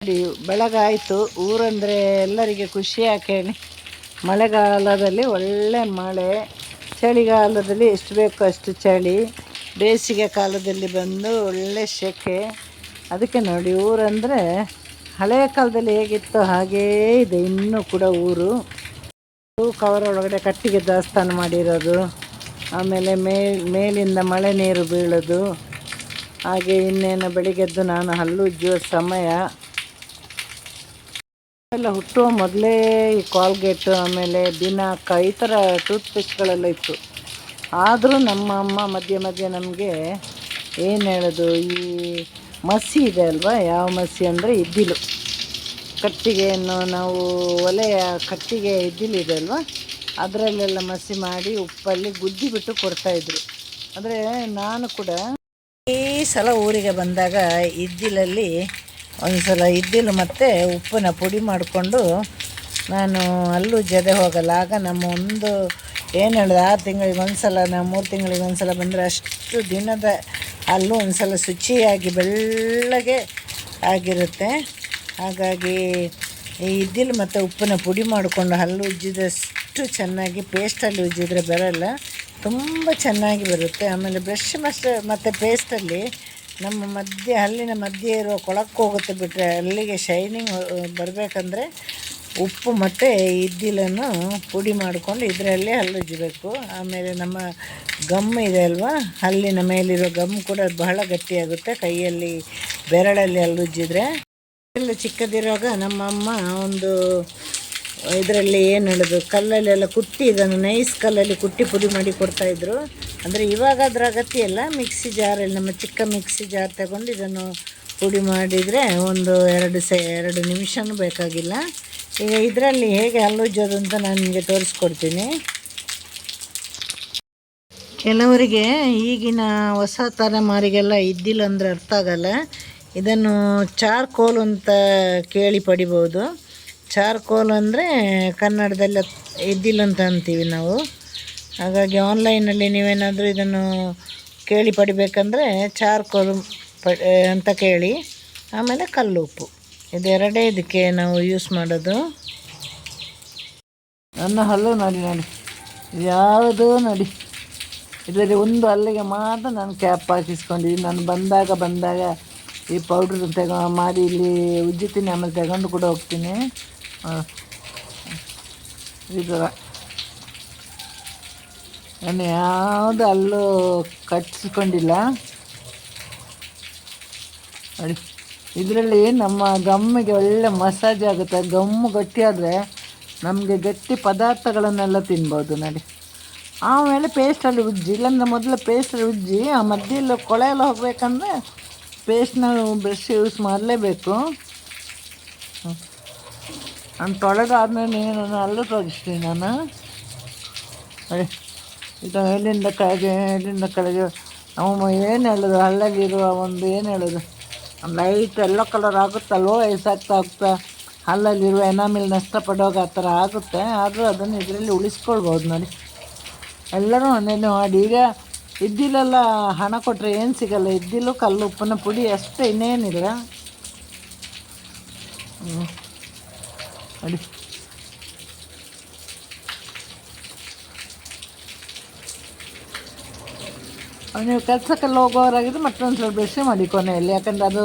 ನೋಡಿ, ಬೆಳಗಾಯಿತು. ಊರಂದರೆ ಎಲ್ಲರಿಗೆ ಖುಷಿ ಯಾಕೆ ಮಳೆಗಾಲದಲ್ಲಿ ಒಳ್ಳೆ ಮಳೆ. ಚಳಿಗಾಲದಲ್ಲಿ ಎಷ್ಟು ಬೇಕೋ ಅಷ್ಟು ಚಳಿ. ಬೇಸಿಗೆ ಕಾಲದಲ್ಲಿ ಬಂದು ಒಳ್ಳೆ ಸೆಕೆ. ಅದಕ್ಕೆ ನೋಡಿ, ಊರಂದರೆ ಹಳೆಯ ಕಾಲದಲ್ಲಿ ಹೇಗಿತ್ತು ಹಾಗೇ ಇದೆ. ಇನ್ನೂ ಕೂಡ ಊರು. ಕವರ್ ಒಳಗಡೆ ಕಟ್ಟಿಗೆ ದಾಸ್ತಾನು ಮಾಡಿರೋದು. ಆಮೇಲೆ ಮೇಲ್, ಮೇಲಿಂದ ಮಳೆ ನೀರು ಬೀಳೋದು. ಹಾಗೆ ಇನ್ನೇನು ಬೆಳಿಗ್ಗೆದ್ದು ನಾನು ಹಲ್ಲುಜ್ಜುವ ಸಮಯ. ಎಲ್ಲ ಹುಟ್ಟುವ ಮೊದಲೇ ಈ ಕಾಲ್ಗೇಟ್ ಆಮೇಲೆ ದಿನಾಕ ಈ ಥರ ಟೂತ್ಪೇಸ್ಟ್ಗಳೆಲ್ಲ ಇತ್ತು. ಆದರೂ ನಮ್ಮ ಅಮ್ಮ ಮಧ್ಯೆ ಮಧ್ಯೆ ನಮಗೆ ಏನು ಹೇಳೋದು, ಈ ಮಸಿ ಇದೆ ಅಲ್ವಾ? ಯಾವ ಮಸಿ ಅಂದರೆ ಇದ್ದಿಲು. ಕಟ್ಟಿಗೆಯನ್ನು ನಾವು ಒಲೆಯ ಕಟ್ಟಿಗೆ ಇದ್ದಿಲಿದೆ ಅಲ್ವಾ? ಅದರಲ್ಲೆಲ್ಲ ಮಸಿ ಮಾಡಿ ಉಪ್ಪಲ್ಲಿ ಗುದ್ದಿ ಬಿಟ್ಟು ಕೊಡ್ತಾಯಿದ್ರು ಅಂದರೆ ನಾನು ಕೂಡ ಈ ಸಲ ಊರಿಗೆ ಬಂದಾಗ ಇದ್ದಿಲಲ್ಲಿ ಒಂದು ಸಲ ಇದ್ದಿಲು ಮತ್ತೆ ಉಪ್ಪನ್ನ ಪುಡಿ ಮಾಡಿಕೊಂಡು ನಾನು ಅಲ್ಲೂ ಜದೆ ಹೋಗಲ್ಲ. ಆಗ ನಮ್ಮ ಒಂದು ಏನು ಹೇಳಿದೆ, ಆರು ತಿಂಗಳಿಗೆ ಒಂದು ಸಲ ನಾವು ಮೂರು ತಿಂಗಳಿಗೆ ಒಂದು ಸಲ ಬಂದರೆ ಅಷ್ಟು ದಿನದ ಅಲ್ಲೂ ಒಂದು ಸಲ ಶುಚಿಯಾಗಿ ಬೆಳ್ಳಗೆ ಆಗಿರುತ್ತೆ. ಹಾಗಾಗಿ ಈ ಇದ್ದಿಲು ಮತ್ತು ಉಪ್ಪನ್ನ ಪುಡಿ ಮಾಡಿಕೊಂಡು ಹಲ್ಲು ಉಜ್ಜಿದಷ್ಟು ಚೆನ್ನಾಗಿ ಪೇಸ್ಟಲ್ಲಿ ಉಜ್ಜಿದ್ರೆ ಬರೋಲ್ಲ. ತುಂಬ ಚೆನ್ನಾಗಿ ಬರುತ್ತೆ. ಆಮೇಲೆ ಬ್ರಷ್ ಮಸ್ಟ್ ಮತ್ತು ಪೇಸ್ಟಲ್ಲಿ ನಮ್ಮ ಮಧ್ಯೆ, ಹಲ್ಲಿನ ಮಧ್ಯೆ ಇರೋ ಕೊಳಕ್ಕೆ ಹೋಗುತ್ತೆ ಬಿಟ್ಟರೆ ಅಲ್ಲಿಗೆ ಶೈನಿಂಗ್ ಬರಬೇಕಂದ್ರೆ ಉಪ್ಪು ಮತ್ತು ಇದ್ದಿಲನ್ನು ಪುಡಿ ಮಾಡಿಕೊಂಡು ಇದರಲ್ಲಿ ಹಲ್ಲುಜ್ಜಬೇಕು. ಆಮೇಲೆ ನಮ್ಮ ಗಮ್ ಇದೆ ಅಲ್ವಾ, ಹಲ್ಲಿನ ಮೇಲಿರೋ ಗಮ್ ಕೂಡ ಬಹಳ ಗಟ್ಟಿಯಾಗುತ್ತೆ ಕೈಯಲ್ಲಿ, ಬೆರಳಲ್ಲಿ ಹಲ್ಲು ಉಜ್ಜಿದ್ರೆ ಎಲ್ಲ ಚಿಕ್ಕದಿರುವಾಗ ನಮ್ಮಮ್ಮ ಒಂದು ಇದರಲ್ಲಿ ಏನು ಹೇಳೋದು? ಕಲ್ಲಲ್ಲೆಲ್ಲ ಕುಟ್ಟಿ ಇದನ್ನು ನೈಸ್ ಕಲ್ಲಲ್ಲಿ ಕುಟ್ಟಿ ಪುಡಿ ಮಾಡಿ ಕೊಡ್ತಾಯಿದ್ರು ಅಂದರೆ ಇವಾಗ ಅದರ ಅಗತ್ಯ ಇಲ್ಲ. ಮಿಕ್ಸಿ ಜಾರಲ್ಲಿ ನಮ್ಮ ಚಿಕ್ಕ ಮಿಕ್ಸಿ ಜಾರ್ ತಗೊಂಡು ಇದನ್ನು ಪುಡಿ ಮಾಡಿದರೆ ಒಂದು ಎರಡು ಸೆ, ಎರಡು ನಿಮಿಷನೂ ಬೇಕಾಗಿಲ್ಲ. ಈಗ ಇದರಲ್ಲಿ ಹೇಗೆ ಹಲ್ಲುಜ್ಜೋದು ಅಂತ ನಾನು ನಿಮಗೆ ತೋರಿಸ್ಕೊಡ್ತೀನಿ. ಕೆಲವರಿಗೆ ಈಗಿನ ಹೊಸ ತಲೆಮಾರಿಗೆಲ್ಲ ಇದ್ದಿಲ್ಲ ಅಂದರೆ ಅರ್ಥ ಆಗಲ್ಲ. ಇದನ್ನು ಚಾರ್ಕೋಲ್ ಅಂತ ಕೇಳಿ ಪಡಿಬೋದು. ಚಾರ್ಕೋಲ್ ಅಂದರೆ ಕನ್ನಡದಲ್ಲಿ ಇದ್ದಿಲ್ಲ ಅಂತ ಅಂತೀವಿ ನಾವು. ಹಾಗಾಗಿ ಆನ್ಲೈನಲ್ಲಿ ನೀವೇನಾದರೂ ಇದನ್ನು ಕೇಳಿ ಪಡಿಬೇಕಂದ್ರೆ ಚಾರ್ಕೋಲ್ ಪ ಅಂತ ಕೇಳಿ. ಆಮೇಲೆ ಕಲ್ಲುಪ್ಪು. ಇದೆರಡೇ ಇದಕ್ಕೆ ನಾವು ಯೂಸ್ ಮಾಡೋದು. ನನ್ನ ಹಲ್ಲು ನೋಡಿ ನೋಡಿ. ಯಾವುದೂ ನೋಡಿ. ಇದರಲ್ಲಿ ಒಂದು ಹಲ್ಲಿಗೆ ಮಾತ್ರ ನಾನು ಕ್ಯಾಪ್ ಹಾಕಿಸ್ಕೊಂಡಿದ್ದೀನಿ. ನಾನು ಬಂದಾಗ ಬಂದಾಗ ಈ ಪೌಡ್ರ್ ತೆಗ, ಮಾಡಿ ಇಲ್ಲಿ ಉಜ್ಜುತ್ತೀನಿ, ಆಮೇಲೆ ತಗೊಂಡು ಕೂಡ ಹೋಗ್ತೀನಿ. ಈ ಥರ ನಾನು ಯಾವುದು ಅಲ್ಲೂ ಕಟ್ಸ್ಕೊಂಡಿಲ್ಲ. ನೋಡಿ ಇದರಲ್ಲಿ ನಮ್ಮ ಗಮ್ಮಿಗೆ ಒಳ್ಳೆ ಮಸಾಜ್ ಆಗುತ್ತೆ, ಗಮ್ಮು ಗಟ್ಟಿಯಾದರೆ ನಮಗೆ ಗಟ್ಟಿ ಪದಾರ್ಥಗಳನ್ನೆಲ್ಲ ತಿನ್ಬೋದು ನೋಡಿ. ಆಮೇಲೆ ಪೇಸ್ಟಲ್ಲಿ ಉಜ್ಜಿ, ಇಲ್ಲಾಂದ್ರೆ ಮೊದಲು ಪೇಸ್ಟಲ್ಲಿ ಉಜ್ಜಿ, ಆ ಮಧ್ಯೆಲ್ಲ ಕೊಳೆ ಎಲ್ಲ ಹೋಗಬೇಕಂದ್ರೆ ಪೇಸ್ಟ್ನ ಬ್ರಷ್ ಯೂಸ್ ಮಾಡಲೇಬೇಕು. ನಾನು ತೊಳೆದಾದ್ಮೇಲೆ ಏನು ಅಲ್ಲೂ ತೋರಿಸ್ತೀನಿ ನಾನು. ಇದು ಎಲ್ಲಿಂದ ಕೆಳಗೆ ಎಲ್ಲಿಂದ ಕೆಳಗೆ? ನಾವು ಏನು ಹೇಳೋದು? ಹಲ್ಲಲ್ಲಿರುವ ಒಂದು ಏನು ಹೇಳೋದು? ಲೈಟ್ ಎಲ್ಲೋ ಕಲರ್ ಆಗುತ್ತಲ್ವೋ? ವಯಸ್ಸಾಗ್ತಾ ಆಗ್ತಾ? ಹಲ್ಲಲ್ಲಿರುವ ಎನಾಮಿಲ್ ನಷ್ಟಪಡುವಾಗ ಆ ಥರ ಆಗುತ್ತೆ. ಆದರೂ ಅದನ್ನು ಇದರಲ್ಲಿ ಉಳಿಸ್ಕೊಳ್ಬೋದು ನೋಡಿ. ಎಲ್ಲರೂ ಮನೇಲಿ ಮಾಡಿ, ಈಗ ಇದ್ದಿಲೆಲ್ಲ ಹಣ ಕೊಟ್ಟರೆ ಏನು ಸಿಗಲ್ಲ. ಇದ್ದಿಲು ಕಲ್ಲು ಉಪ್ಪಿನ ಪುಡಿ ಅಷ್ಟೇ ಇನ್ನೇನಿಲ್ಲ. ನೋಡಿ ನೀವು ಕೆಲಸಕ್ಕೆಲ್ಲ ಹೋಗೋರಾಗಿದ್ರೆ ಮತ್ತೊಂದು ಸ್ವಲ್ಪ ಬ್ರಷ್ ಮಾಡಿ ಕೊನೆಯಲ್ಲಿ. ಯಾಕಂದರೆ ಅದು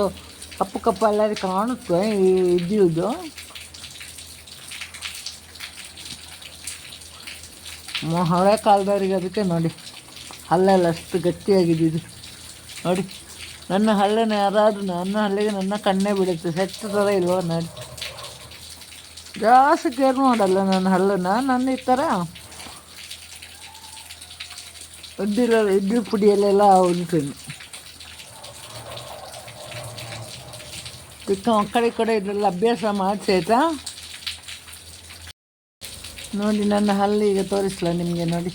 ಕಪ್ಪು ಕಪ್ಪು ಎಲ್ಲರಿಗೆ ಕಾಣುತ್ತೆ ಇದ್ದಿದ್ದು ಹಳೆ ಕಾಲದವ್ರಿಗೆ ಅದಕ್ಕೆ ನೋಡಿ. ಹಲ್ಲೆಲ್ಲ ಅಷ್ಟು ಗಟ್ಟಿಯಾಗಿದ್ದು ನೋಡಿ, ನನ್ನ ಹಲ್ಲನ ಯಾರಾದರೂ ನನ್ನ ಹಲ್ಲಿಗೆ ನನ್ನ ಕಣ್ಣೇ ಬಿಡುತ್ತೆ ಸೆಟ್ ಥರ ಇಲ್ವೋ ನೋಡಿ. ಜಾಸ್ತಿ ಕೇರ್ ಮಾಡಲ್ಲ ನನ್ನ ಹಲ್ಲನ್ನು ನನ್ನ ಈ ಥರ ಇದ್ದಿರೋ ಇದ್ದಿರ ಪುಡಿಯಲ್ಲೆಲ್ಲ ಉಂಟು ಚಿಕ್ಕ ಮಕ್ಕಳ ಕೂಡ ಇದೆಲ್ಲ ಅಭ್ಯಾಸ ಮಾಡಿಸಿ, ಆಯಿತಾ? ನೋಡಿ, ನನ್ನ ಹಲ್ಲು ಈಗ ತೋರಿಸಲ ನಿಮಗೆ, ನೋಡಿ.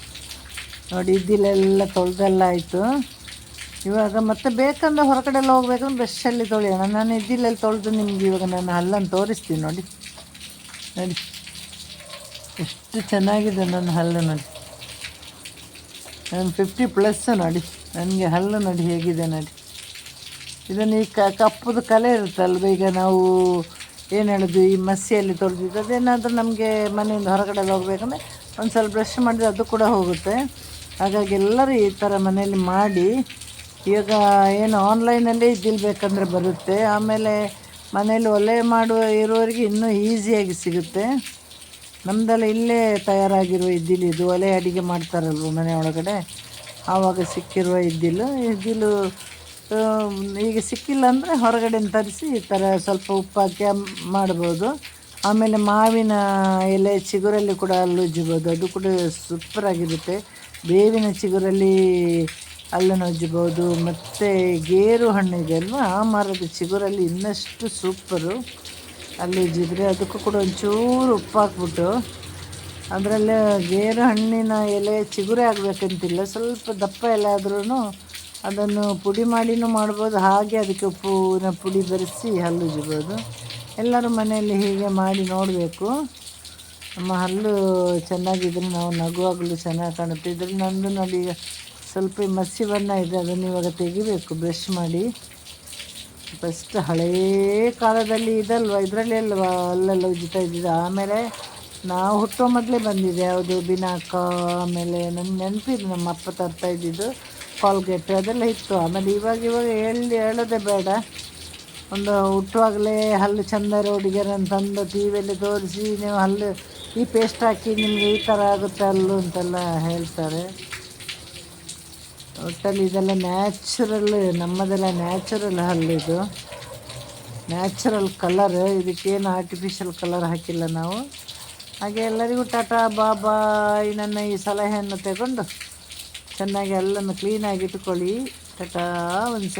ನೋಡಿ ಇದ್ದಿಲೆಲ್ಲ ತೊಳೆದೆಲ್ಲ ಆಯಿತು ಇವಾಗ ಮತ್ತೆ ಬೇಕಂದ್ರೆ ಹೊರಗಡೆ ಎಲ್ಲ ಹೋಗ್ಬೇಕಂದ್ರೆ ಬ್ರಷಲ್ಲಿ ತೊಳೆಯೋಣ. ನಾನು ಇದ್ದಿಲ್ಲಲ್ಲಿ ತೊಳೆದು ನಿಮ್ಗೆ ಇವಾಗ ನನ್ನ ಹಲ್ಲನ್ನು ತೋರಿಸ್ತೀನಿ, ನೋಡಿ. ನೋಡಿ. ಎಷ್ಟು ಚೆನ್ನಾಗಿದೆ ನನ್ನ ಹಲ್ಲು ನೋಡಿ. ನಾನು ಫಿಫ್ಟಿ ಪ್ಲಸ್ ನೋಡಿ. ನನಗೆ ಹಲ್ಲು ನೋಡಿ ಹೇಗಿದೆ ನೋಡಿ. ಇದನ್ನು ಈ ಕಪ್ಪುದು ಕಲೆ ಇರುತ್ತಲ್ವ? ಈಗ ನಾವು ಏನು ಹೇಳೋದು? ಈ ಮಸಿಯಲ್ಲಿ ತೊಳೆದಿದ್ದು ಅದೇನಾದರೂ ನಮಗೆ ಮನೆಯಿಂದ ಹೊರಗಡೆ ಹೋಗಬೇಕಂದ್ರೆ ಒಂದು ಸ್ವಲ್ಪ ಬ್ರಷ್ ಮಾಡಿದ್ರೆ ಅದು ಕೂಡ ಹೋಗುತ್ತೆ. ಹಾಗಾಗಿ ಎಲ್ಲರೂ ಈ ಥರ ಮನೆಯಲ್ಲಿ ಮಾಡಿ, ಇವಾಗ ಏನು ಆನ್ಲೈನಲ್ಲಿ ಇದ್ದಿಲ್ಬೇಕಂದ್ರೆ ಬರುತ್ತೆ. ಆಮೇಲೆ ಮನೇಲಿ ಒಲೆ ಮಾಡುವ ಇರೋರಿಗೆ ಇನ್ನೂ ಈಸಿಯಾಗಿ ಸಿಗುತ್ತೆ. ನಮ್ಮದೆಲ್ಲ ಇಲ್ಲೇ ತಯಾರಾಗಿರುವ ಇದ್ದಿಲು ಇದು ಒಲೆ ಅಡಿಗೆ ಮಾಡ್ತಾರಲ್ವ ಮನೆ ಒಳಗಡೆ? ಆವಾಗ ಸಿಕ್ಕಿರುವ ಇದ್ದಿಲು. ಇದ್ದಿಲು ಈಗ ಸಿಕ್ಕಿಲ್ಲ ಅಂದರೆ ಹೊರಗಡೆ ತರಿಸಿ ಈ ಥರ ಸ್ವಲ್ಪ ಉಪ್ಪು ಹಾಕಿ ಮಾಡ್ಬೋದು. ಆಮೇಲೆ ಮಾವಿನ ಎಲೆ ಚಿಗುರಲ್ಲಿ ಕೂಡ ಹಲ್ಲು ಉಜ್ಜಬೋದು ಅದು ಕೂಡ ಸೂಪರಾಗಿರುತ್ತೆ ಬೇವಿನ ಚಿಗುರಲ್ಲಿ ಹಲ್ಲನ್ನು ಉಜ್ಜಬೋದು. ಮತ್ತು ಗೇರು ಹಣ್ಣು ಇದೆ ಅಲ್ವಾ? ಆ ಮರದ ಚಿಗುರಲ್ಲಿ ಇನ್ನಷ್ಟು ಸೂಪರು ಅಲ್ಲಿ ಉಜ್ಜಿದ್ರೆ ಅದಕ್ಕೂ ಕೂಡ ಒಂಚೂರು ಉಪ್ಪು ಹಾಕ್ಬಿಟ್ಟು ಅದರಲ್ಲೇ ಗೇರು ಹಣ್ಣಿನ ಎಲೆ ಚಿಗುರೇ ಆಗಬೇಕಂತಿಲ್ಲ. ಸ್ವಲ್ಪ ದಪ್ಪ ಎಲೆ ಆದ್ರೂ ಅದನ್ನು ಪುಡಿ ಮಾಡಿನೂ ಮಾಡ್ಬೋದು. ಹಾಗೆ ಅದಕ್ಕೆ ಉಪ್ಪುನ ಪುಡಿ ಬೆರೆಸಿ ಹಲ್ಲು ಉಜ್ಜಬೋದು. ಎಲ್ಲರೂ ಮನೆಯಲ್ಲಿ ಹೀಗೆ ಮಾಡಿ ನೋಡಬೇಕು. ನಮ್ಮ ಹಲ್ಲು ಚೆನ್ನಾಗಿದ್ರೆ ನಾವು ನಗುವಾಗಲೂ ಚೆನ್ನಾಗಿ ಕಾಣುತ್ತೆ. ಇದ್ರಲ್ಲಿ ನಂದು ನೋಡಿ ಈಗ ಸ್ವಲ್ಪ ಮಸಿ ಬಣ್ಣ ಇದೆ, ಅದನ್ನು ಇವಾಗ ತೆಗಿಬೇಕು. ಬ್ರಷ್ ಮಾಡಿ. ಫಸ್ಟ್ ಹಳೇ ಕಾಲದಲ್ಲಿ ಇದಲ್ವ? ಇದರಲ್ಲಿ ಅಲ್ವಾ? ಅಲ್ಲೆಲ್ಲ ಉಜ್ತಾ ಇದ್ದಿದ್ದು. ಆಮೇಲೆ ನಾವು ಹುಟ್ಟೋ ಮೊದಲೇ ಬಂದಿದೆ. ಯಾವುದು? ಬಿನಾಕ ಆಮೇಲೆ ನನ್ನ ನೆನಪಿದ್ದು ನಮ್ಮ ಅಪ್ಪ ತರ್ತಾ ಇದ್ದಿದ್ದು ಕಾಲ್ಗೆಟ್ ಅದೆಲ್ಲ ಇತ್ತು. ಆಮೇಲೆ ಇವಾಗ ಇವಾಗ ಹೇಳಿ, ಹೇಳೋದೇ ಬೇಡ. ಒಂದು ಹುಟ್ಟುವಾಗಲೇ ಹಲ್ಲು ಚಂದ ರೋಡಿಗೆರೆ ತಂದು ಟಿ ವಿಯಲ್ಲಿ ತೋರಿಸಿ, ನೀವು ಹಲ್ಲು, ಈ ಪೇಸ್ಟ್ ಹಾಕಿ ನಿಮಗೆ ಈ ಥರ ಆಗುತ್ತೆ ಹಲ್ಲು ಅಂತೆಲ್ಲ ಹೇಳ್ತಾರೆ. ಒಟ್ಟಲ್ಲಿ ಇದೆಲ್ಲ ನ್ಯಾಚುರಲ್, ನಮ್ಮದೆಲ್ಲ ನ್ಯಾಚುರಲ್ ಹಲ್ಲಿದು ನ್ಯಾಚುರಲ್ ಕಲರ್, ಇದಕ್ಕೇನು ಆರ್ಟಿಫಿಷಿಯಲ್ ಕಲರ್ ಹಾಕಿಲ್ಲ ನಾವು. ಹಾಗೆ ಎಲ್ಲರಿಗೂ ಟಾಟಾ, ಬಾಬಾ ನನ್ನ ಈ ಸಲಹೆಯನ್ನು ತಗೊಂಡು ಚೆನ್ನಾಗಿ ಎಲ್ಲನ್ನು ಕ್ಲೀನಾಗಿ ಇಟ್ಕೊಳ್ಳಿ ಟಾಟಾ, ಒಂದು